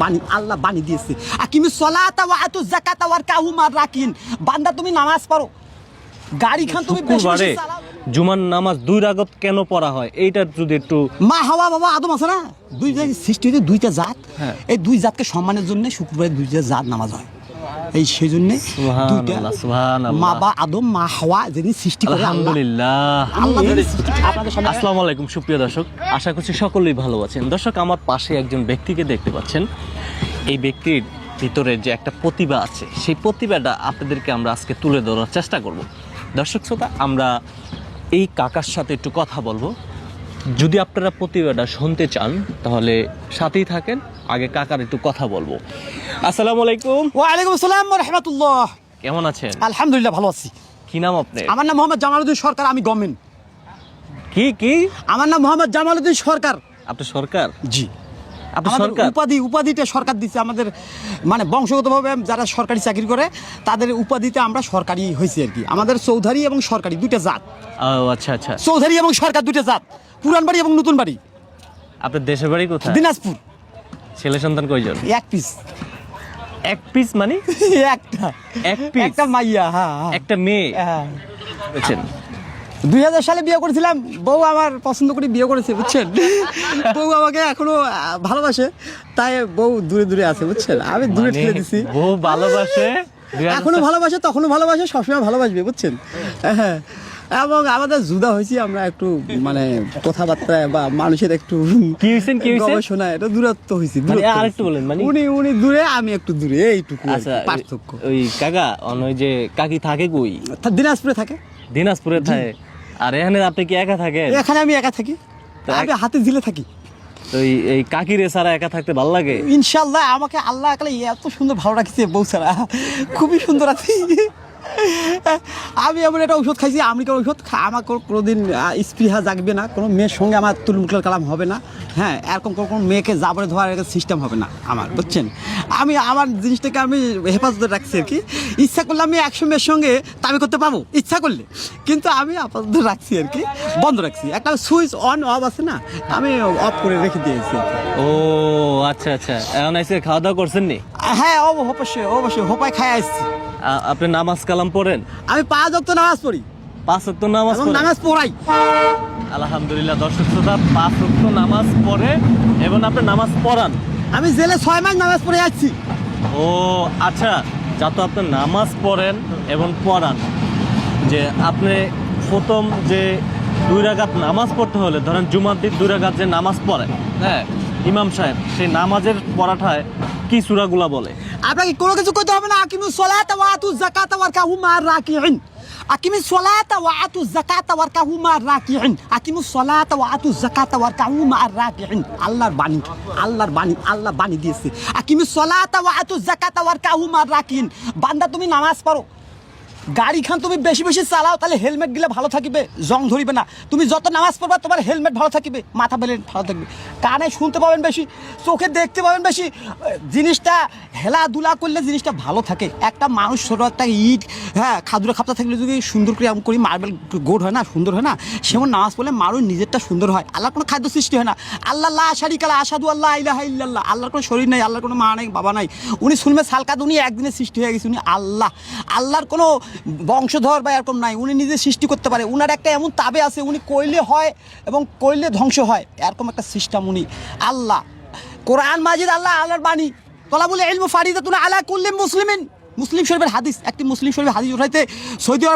বাণী আল্লাহ বাণী দিয়েছে। আকিমি সলাতা ওয়া আতু যাকাতা ওয়ার কাহুমার রাকিন। বান্দা তুমি নামাজ পড়ো। গাড়ি খান তুমি বেশি বেশি চালাও। জুমার নামাজ দুই রাগত কেন পড়া হয়? এইটার যদি একটু মা হাওয়া বাবা আদম আছে না? দুই সৃষ্টি হয়েছে দুইটা জাত। হ্যাঁ। এই দুই জাতকে সম্মানের জন্য শুক্রবারে দুইটা জাত নামাজ হয়। এই সেই জন্য। মা বা আদম মা হাওয়া যেদিন সৃষ্টি করে আলহামদুলিল্লাহ। সামনে আসসালামু আলাইকুম সুপ্রিয় দর্শক। আশা করছি সকলেই ভালো আছেন। দর্শক আমার পাশে একজন ব্যক্তিকে দেখতে পাচ্ছেন। এই ব্যক্তির ভিতরে যে একটা প্রতিভা আছে সেই প্রতিভাটা আপনাদেরকে আমরা আজকে তুলে ধরার চেষ্টা করব। দর্শক শ্রোতা আমরা এই কাকার সাথে একটু কথা বলব। যদি আপনারা প্রতিভাটা শুনতে চান তাহলে সাথেই থাকেন। আগে কাকার একটু কথা বলব। আসসালামু আলাইকুম। ওয়ালাইকুম আসসালাম রহমতুল্লাহ। কেমন আছেন? আলহামদুলিল্লাহ ভালো আছি। কি নাম আপনার? আমার নাম মোহাম্মদ জামালউদ্দিন সরকার আমি গভর্নমেন্ট। কি কি? আমার নাম মোহাম্মদ জামালউদ্দিন সরকার। আপনি সরকার? জি। আমাদের উপাধি উপাধিটা সরকার দিচ্ছে আমাদের মানে বংশগতভাবে যারা সরকারি চাকরি করে তাদের উপাধিতে আমরা সরকারি হয়েছি আর কি। আমাদের চৌধারি এবং সরকারি দুইটা জাত। ও আচ্ছা আচ্ছা। চৌধারি এবং সরকার দুইটা জাত। পুরান বাড়ি এবং নতুন বাড়ি। আপনার দেশের বাড়ি কোথায়? দিনাজপুর। ছেলে সন্তান কয়জন? এক পিস। এক পিস মানে? একটা। এক piece? একটা মাইয়া হ্যাঁ হ্যাঁ। একটা মেয়ে? হ্যাঁ বুঝছেন? দুই হাজার সালে বিয়ে করেছিলাম বউ আমার পছন্দ করে বিয়ে করেছে বুঝছেন? বউ আমাকে এখনও ভালোবাসে তাই বউ দূরে দূরে আছে বুঝছেন? আমি দূরে মানে ঠেলে দিছি। বউ ভালোবাসে? এখনও ভালোবাসে তখনও ভালোবাসে সবসময় ভালোবাসবে বুঝছেন? হ্যাঁ। এবং আমাদের জুদা হয়েছি আমরা একটু মানে কথাবার্তায় বা মানুষের একটু কি কি? গবেষণা এটা দূরত্ব হয়েছি মানে বলেন, মানে- উনি উনি দূরে আমি একটু দূরে এইটুকু আচ্ছা পার্থক্য। ওই কাকা ওই যে কাকি থাকে কই? দিনাজপুরে থাকে। দিনাজপুরে থাকে? আর এখানে আপনি কি একা থাকেন? এখানে আমি একা থাকি। আমি হাতে ঝিলে থাকি। তো এই এই কাকি রে সারা একা থাকতে ভালো লাগে? ইনশাল্লাহ আমাকে আল্লাহ এত সুন্দর ভালো রাখছে বউ ছাড়া। খুবই সুন্দর আছি। আমি এমন একটা ঔষধ খাইছি আমেরিকার ঔষধ আমার কোনো- কোনোদিন স্পৃহা জাগবে না কোনো মেয়ের সঙ্গে আমার তুলমুকলার কালাম হবে না হ্যাঁ এরকম কোনো কোনো মেয়েকে জাবরে ধোয়ার একটা সিস্টেম হবে না আমার বুঝছেন? আমি আমার জিনিসটাকে আমি হেফাজতে রাখছি আর কি। ইচ্ছা করলে আমি একশো মেয়ের সঙ্গে দাবি করতে পারব ইচ্ছা করলে। কিন্তু আমি আপাতত রাখছি আর কি বন্ধ রাখছি। একটা সুইচ অন অফ আছে না আমি অফ করে রেখে দিয়েছি ও আচ্ছা আচ্ছা। এখন এসে খাওয়া দাওয়া করছেন নি? হ্যাঁ অব- অবশ্যই অবশ্যই হোপায় খাই আসছি। আপনি নামাজ কালাম পড়েন? আমি পাঁচ অক্ত নামাজ পড়ি। পাঁচ ওয়াক্ত নামাজ নামাজ পড়াই। আলহামদুলিল্লাহ দর্শক শ্রোতা পাঁচ ওয়াক্ত নামাজ পড়ে এবং আপনি নামাজ পড়ান। আমি জেলে ছয় মাস নামাজ পড়ে যাচ্ছি ও আচ্ছা যা তো আপনি নামাজ পড়েন এবং পড়ান যে আপনি প্রথম যে দুই রাগাত নামাজ পড়তে হলে ধরেন জুমার দিন দুই রাগাত যে নামাজ পড়েন হ্যাঁ ইমাম সাহেব সেই নামাজের পড়াটায় কি সুরাগুলা বলে? আপনাকে কোনো কিছু করতে হবে না। আকিমু সলাতা ওয়া আতু যাকাতা ওয়া কাহু মা রাকিউন আকিমু সলাতা ওয়া আতু যাকাতা ওয়া কাহু মা রাকিউন আকিমু সলাতা ওয়া আতু যাকাতা ওয়া কাহু মা রাকিউন আল্লাহর বাণী আল্লাহর বাণী আল্লাহ বাণী দিয়েছে। আকিমু সলাতা ওয়া আতু যাকাতা ওয়া কাহু মা রাকিন বান্দা তুমি নামাজ পড়ো। গাড়ি খান তুমি বেশি বেশি চালাও, তাহলে হেলমেট দিলে ভালো থাকিবে, জং ধরিবে না। তুমি যত নামাজ পড়বা, তোমার হেলমেট ভালো থাকিবে, মাথা বেলে ভালো থাকবে। কানে শুনতে পাবেন বেশি, চোখে দেখতে পাবেন বেশি। জিনিসটা হেলাধুলা করলে জিনিসটা ভালো থাকে। একটা মানুষ ছোটো, একটা ইট হ্যাঁ খাদুরা খাপটা থাকলে যদি সুন্দর করে করি, মার্বেল গোড হয় না, সুন্দর হয় না, সেমন নামাজ পড়লে মানুষ নিজেরটা সুন্দর হয়। আল্লাহর কোনো খাদ্য সৃষ্টি হয় না। আল্লাহ লা শারিকালা আসাদু আল্লাহ ইলাহা ইল্লাল্লাহ। আল্লাহর কোনো শরীর নাই, আল্লাহর কোনো মা নাই, বাবা নাই। উনি শুনবে সালকাত উনি একদিনে সৃষ্টি হয়ে গেছে, উনি আল্লাহ। আল্লাহর কোনো বংশধর বা এরকম নাই, উনি নিজে সৃষ্টি করতে পারে। উনার একটা এমন তাবে আছে, উনি কইলে হয় এবং কইলে ধ্বংস হয়। এরকম একটা সিস্টেম উনি। আল্লাহ, কোরআন মাজিদ, আল্লাহ আল্লাহর বাণী। কলা বলে এলম ফারিদা তুলা আল্লাহ করলে মুসলিমিন। মুসলিম শরীফের হাদিস, একটি মুসলিম শরীফের হাদিস উঠাইতে সৌদি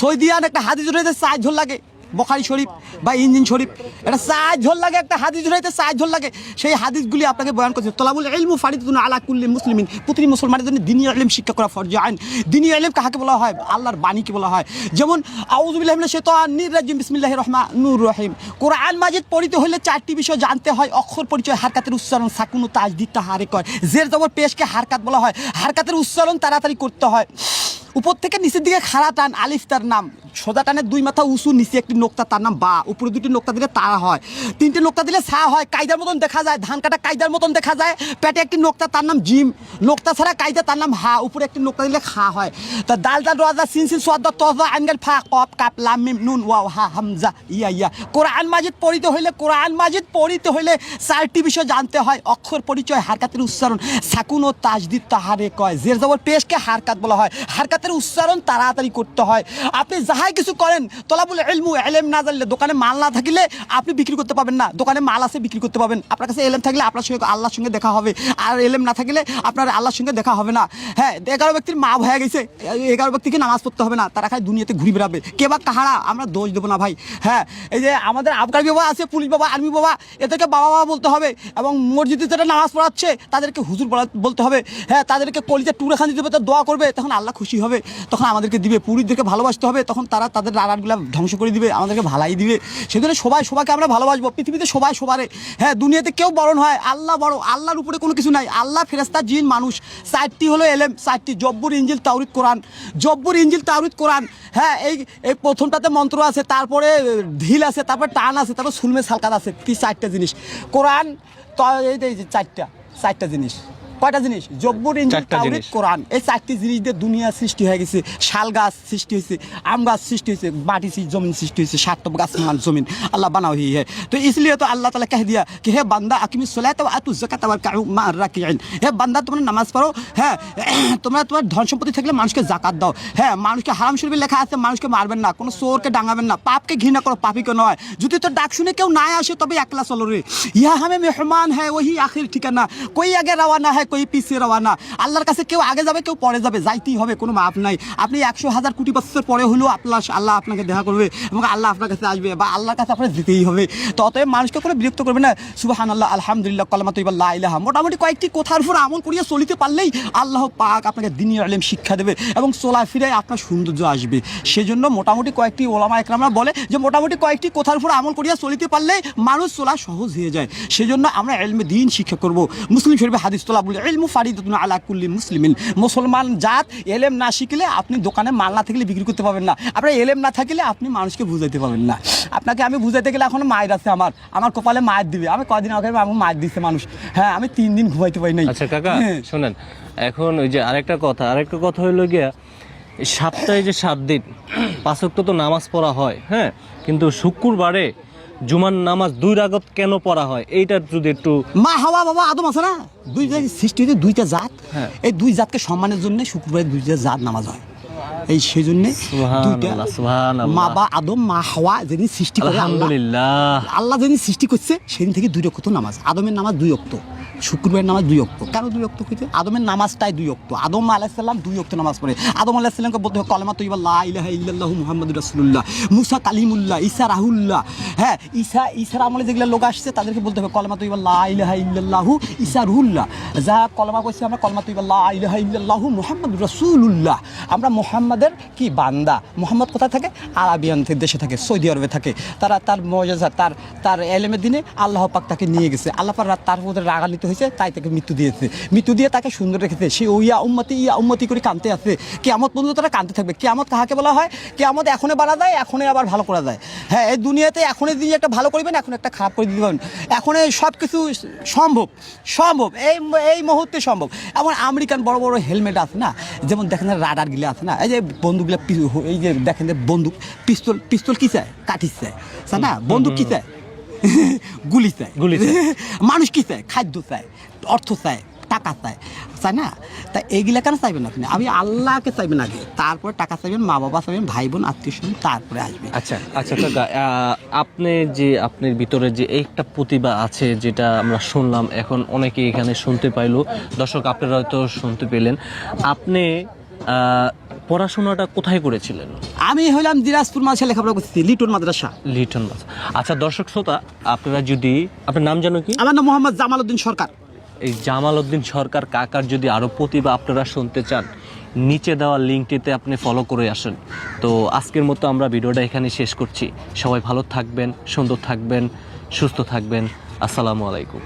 সৈদি আন একটা হাদিস উঠাইতে সাহায্য লাগে। বখারি শরীফ বা ইঞ্জিন শরীফ। এটা সাজ ঝোল লাগে, একটা হাদিস উঠাইতে সাজ ঝোল লাগে। সেই হাদিসগুলি আপনাকে বয়ান করছে, তলাবুল এলমু ফারিদুন আলা কুল্লি মুসলিমিন। প্রতিটি মুসলমানের জন্য দিনী আলিম শিক্ষা করা ফরজ আইন। দিনী আলিম কাহাকে বলা হয়? আল্লাহর বাণীকে বলা হয়। যেমন আউজুবিল্লাহ মিনাশ শাইতানির রাজিম, বিসমিল্লাহির রহমানুর রহিম। কোরআন মাজিদ পড়িতে হলে চারটি বিষয় জানতে হয়। অক্ষর পরিচয়, হারকাতের উচ্চারণ, সাকুন তাজদিদ তাহারে কয়। জের জবর পেশকে হারকাত বলা হয়। হারকাতের উচ্চারণ তাড়াতাড়ি করতে হয়। উপর থেকে নিচের দিকে খাড়া টান, আলিফ তার নাম। সোজা টানে দুই মাথা উঁচু, নিচে একটি নোক্তা, তার নাম বা। উপরে দুটি নোক্তা দিলে তারা হয়। তিনটে নোক্তা দিলে সা হয়, কায়দার মতন দেখা যায়। ধান কাটা কায়দার মতন দেখা যায়। পেটে একটি নোক্তা, তার নাম জিম। নোক্তা ছাড়া কায়দা, তার নাম হা। উপরে একটি নোক্তা দিলে খা হয়। তা দাল দাল রাজা সিন সিন, সোয়াদ তজা আনগাল ফা কপ কাপ, লাম, মিম, নুন, ওয়াও, হা, হামজা, ইয়া ইয়া। কোরআন মাজিদ পড়িতে হইলে, কোরআন মাজিদ পড়িতে হইলে চারটি বিষয় জানতে হয়। অক্ষর পরিচয়, হারকাতের উচ্চারণ। সাকুন ও তাজদিদ তাহারে কয়। জের জবর পেশকে হারকাত বলা হয়। হারকাতের উচ্চারণ তাড়াতাড়ি করতে হয়। আপনি যাহাই কিছু করেন। তলাবুল এলমু এলেম না জানলে দোকানে মাল না থাকলে আপনি বিক্রি করতে পাবেন না। দোকানে মাল আছে, বিক্রি করতে পাবেন আপনার কাছে এলেম থাকলে আপনার সঙ্গে আল্লাহর সঙ্গে দেখা হবে। আর এলেম না থাকলে আপনার আল্লাহর সঙ্গে দেখা হবে না। হ্যাঁ এগারো ব্যক্তির মা হয়ে গেছে। এগারো ব্যক্তিকে নামাজ পড়তে হবে না। তারা খায় দুনিয়াতে ঘুরে বেড়াবে। কে বা কাহারা, আমরা দোষ দেবো না ভাই। হ্যাঁ এই যে আমাদের আবগার বাবা আছে, পুলিশ বাবা, আর্মি বাবা, এদেরকে বাবা বাবা বলতে হবে। এবং মসজিদে যারা নামাজ পড়াচ্ছে, তাদেরকে হুজুর বলা- বলতে হবে। হ্যাঁ তাদেরকে কলিজা টুরে খান দিতে হবে দোয়া করবে, তখন আল্লাহ খুশি হবে। তখন আমাদেরকে দিবে। পুরীদেরকে ভালোবাসতে হবে, তখন তারা তাদের রাগাটগুলো ধ্বংস করে দিবে, আমাদেরকে ভালাই দিবে। সেজন্য সবাই সবাইকে আমরা ভালোবাসবো। পৃথিবীতে সবাই সবারে। হ্যাঁ দুনিয়াতে কেউ বরণ হয় আল্লাহ বড়। আল্লাহর উপরে কোনো কিছু নাই। আল্লাহ ফেরেস্তা জিন মানুষ। চারটি হলো এলেম, চারটি। জব্বুর ইঞ্জিল, তাওরিদ, কোরআন। জব্বুর ইঞ্জিল, তাওরিদ, কোরআন। হ্যাঁ এই এই প্রথমটাতে মন্ত্র আছে, তারপরে ঢিল আছে, তারপরে টান আছে, তারপর সুলমে সালকাত আছে। তিন চারটা জিনিস। কোরআন, তো, এই চারটা চারটা জিনিস। কয়টা জিনিস জব্বুর ইঞ্জিল চারটা তাওরিদ জিনিস। কোরআন এই চারটি জিনিস দিয়ে দুনিয়া সৃষ্টি হয়ে গেছে শাল গাছ সৃষ্টি হয়েছে আম গাছ সৃষ্টি হয়েছে মাটি সৃ- জমিন সৃষ্টি হয়েছে সাতটব গাছ মান জমিন আল্লাহ বানা হুই है तो इसलिए तो अल्लाह ताला कह दिया कि हे बंदा अकीमी सलात व आतु ज़कात व रकाउ मा राकिइन হে বান্দা তোমরা নামাজ পড়ো হ্যাঁ তোমরা তোমার ধন সম্পত্তি থাকলে মানুষকে জাকাত দাও হ্যাঁ মানুষকে হারাম শরীফে লেখা আছে মানুষকে মারবেন না কোনো চোরকে ডাঙাবেন না পাপকে ঘৃণা করো পাপিকে নয় যদি তোর ডাক শুনে কেউ না আসে তবে একলা চলো রে ইহা হামে মেহমান হ্যাঁ ওহি আখির ঠিকানা কই আগে রওয়ানা হ্যাঁ কই পিছিয়ে রওয়ানা আল্লাহর কাছে কেউ আগে যাবে, কেউ পরে যাবে, যাইতেই হবে, কোনো মাপ নাই। আপনি একশো হাজার কোটি বছর পরে হলেও আপনার আল্লাহ আপনাকে দেখা করবে এবং আল্লাহ আপনার কাছে আসবে বা আল্লাহর কাছে আপনার যেতেই হবে। তো অতএব মানুষকে কোনো বিরক্ত করবে না। সুবাহান আল্লাহ আলহামদুলিল্লাহ কলমা তৈবা ইলাহা। মোটামুটি কয়েকটি কথার উপর আমল করিয়া চলিতে পারলেই আল্লাহ পাক আপনাকে দিনী আলেম শিক্ষা দেবে এবং চলা ফিরে আপনার সৌন্দর্য আসবে। সেজন্য মোটামুটি কয়েকটি ওলামা একরামরা বলে যে মোটামুটি কয়েকটি কথার উপর আমল করিয়া চলিতে পারলে মানুষ চলা সহজ হয়ে যায়। সেজন্য আমরা এলমে দিন শিক্ষা করব। মুসলিম শরীফে হাদিস তোলা বলে এলমু ফারিদুন আলা কুল্লি মুসলিমিন। মুসলমান জাত এলেম না শিখলে আপনি দোকানে মাল না থাকলে বিক্রি করতে পারবেন না। আপনার এলেম না থাকলে আপনি মানুষকে বুঝাইতে পারবেন না। আপনাকে আমি বুঝাইতে গেলে এখন মায়ের আছে আমার। আমার কপালে মায়ের দিবে। আমি কদিন আগে আমার মায়ের দিচ্ছে মানুষ। হ্যাঁ আমি তিন দিন ঘুমাইতে পারি নাই। আচ্ছা কাকা হ্যাঁ। শোনেন এখন ওই যে আরেকটা কথা আরেকটা কথা হইল গিয়া সপ্তাহে যে সাত দিন পাঁচক্ত তো নামাজ পড়া হয় হ্যাঁ? কিন্তু শুক্রবারে জুমার নামাজ দুই রাগত কেন পড়া হয়? এইটা যদি একটু মা হাওয়া বাবা আদম আছে না? দুই জাতি সৃষ্টি হয়েছে দুইটা জাত। হ্যাঁ। এই দুই জাতকে সম্মানের জন্য শুক্রবারে দুইটা জাত নামাজ হয়। এই সেই জন্য। মা বা আদম মা হাওয়া যেদিন সৃষ্টি করে আল্লাহ আলহামদুলিল্লাহ। আল্লাহ যেদিন সৃষ্টি করছে সেদিন থেকে দুই রক্ত নামাজ। আদমের নামাজ দুই অক্ত শুক্রবারের নামাজ দুই অক্ত কেন দুই অক্ত হইতে আদমের নামাজটাই দুই অক্ত আদম আলাইসাল্লাম দুই অক্ত নামাজ পড়ে। আদম আলাইসাল্লামকে বলতে হবে কলমা তৈবা, লা ইলাহা ইল্লাল্লাহু মুহাম্মাদুর রাসূলুল্লাহ। মুসা কালিমুল্লাহ, ঈসা রাহুল্লাহ। হ্যাঁ ঈসা ঈসার আমলে যেগুলো লোক আসছে, তাদেরকে বলতে হবে, কলমা তৈবা, লা ইলাহা ইল্লাল্লাহু ঈসা রুহুল্লাহ। যা কলমা কইছে আমরা, কলমা তৈবা, লা ইলাহা ইল্লাল্লাহু মুহাম্মাদুর রাসূলুল্লাহ। আমরা মোহাম্মদের কি বান্দা? মোহাম্মদ কোথায় থাকে? আরাবিয়ান দেশে থাকে, সৌদি আরবে থাকে। তারা তার মজাজা তার তার এলেমের দিনে আল্লাহ পাক তাকে নিয়ে গেছে। আল্লাহ পাক তার মধ্যে রাগান্বিত হয়েছে তাই তাকে মৃত্যু দিয়েছে। মৃত্যু দিয়ে তাকে সুন্দর রেখেছে। সে ওইয়া উম্মতি ইয়া উম্মতি করে কানতে আছে। কেয়ামত পর্যন্ত তারা কানতে থাকবে। কেয়ামত কাহাকে বলা হয়? কেয়ামত এখনই বাড়া যায় এখনই আবার ভালো করা যায়। হ্যাঁ এই দুনিয়াতে এখনই দিন একটা ভালো করবেন এখন একটা খারাপ করে দিতে পারবেন এখন সব কিছু সম্ভব সম্ভব। এই এই মুহূর্তে সম্ভব। এমন আমেরিকান বড় বড় হেলমেট আছে না? যেমন দেখেন রাডার গিলা আছে না? এই যে বন্দুকগুলা এই যে দেখেন যে বন্দুক পিস্তল পিস্তল কি চায় কাঠিস চায় না? বন্দুক কি চায় গুলি চায়। গুলি। মানুষ কি চায়? খাদ্য চায় অর্থ চায় টাকা চায়। চায় না? তা এইগুলা কেন চাইবেন আপনি? আমি আল্লাহকে চাইবেন আগে তারপরে টাকা চাইবেন মা বাবা চাইবেন ভাই বোন আত্মীয় স্বজন তারপরে আসবে আচ্ছা আচ্ছা আহ, আপনি যে আপনার ভিতরে যে একটা প্রতিভা আছে যেটা আমরা শুনলাম এখন অনেকে এখানে শুনতে পাইলো। দর্শক আপনারা হয়তো শুনতে পেলেন। আপনি পড়াশোনাটা কোথায় করেছিলেন? আমি হইলাম দিনাজপুর মাসে লেখাপড়া করতেছি লিটন মাদ্রাসা। লিটন মাছ আচ্ছা দর্শক শ্রোতা আপনারা যদি আপনার নাম জানো কি? আমার নাম মোহাম্মদ জামাল উদ্দিন সরকার। এই জামাল উদ্দিন সরকার কাকার যদি আরও প্রতিভা আপনারা শুনতে চান নিচে দেওয়া লিঙ্কটিতে আপনি ফলো করে আসেন। তো আজকের মতো আমরা ভিডিওটা এখানে শেষ করছি। সবাই ভালো থাকবেন সুন্দর থাকবেন সুস্থ থাকবেন। আসসালামু আলাইকুম।